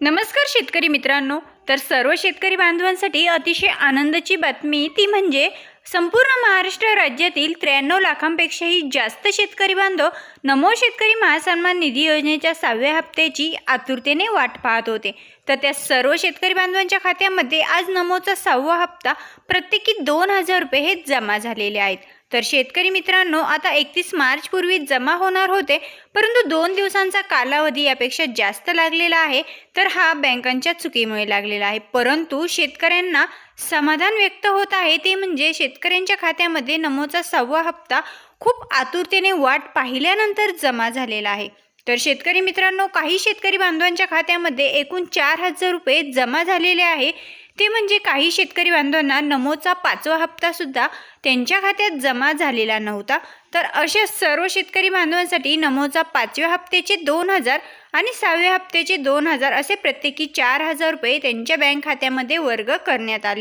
नमस्कार शेतकरी मित्रांनो. तर सर्व शेतकरी बांधवांसाठी अतिशय आनंदाची बातमी ती म्हणजे संपूर्ण महाराष्ट्र राज्यातील त्र्याण्णव लाखांपेक्षाही जास्त शेतकरी बांधव नमो शेतकरी महासन्मान निधी योजनेच्या सहाव्या हप्त्याची आतुरतेने वाट पाहत होते. तर त्या सर्व शेतकरी बांधवांच्या खात्यामध्ये आज नमोचा सहावा हप्ता प्रत्येकी दोन हजार रुपये हे जमा झालेले आहेत. तर शेतकरी मित्रांनो आता एकतीस मार्च पूर्वी जमा होणार होते परंतु दोन दिवसांचा कालावधी यापेक्षा जास्त लागलेला आहे. तर हा बँकांच्या चुकीमुळे लागलेला आहे. परंतु शेतकऱ्यांना समाधान व्यक्त होत आहे ते म्हणजे शेत शेतकऱ्यांच्या खात्यामध्ये नमोचा सहावा हप्ता खूप आतुरतेने वाट पाहिल्यानंतर जमा झालेला आहे. तर शेतकरी मित्रांनो काही शेतकरी बांधवांच्या खात्यामध्ये एकूण चार हजार रुपये जमा झालेले आहे. ते म्हणजे काही शेतकरी बांधवांना नमोचा पाचवा हप्तासुद्धा त्यांच्या खात्यात जमा झालेला नव्हता. तर अशा सर्व शेतकरी बांधवांसाठी नमोचा पाचव्या हप्त्याचे दोन हजार आणि सहाव्या हप्त्याचे दोन हजार असे प्रत्येकी चार हजार रुपये त्यांच्या बँक खात्यामध्ये वर्ग करण्यात आले.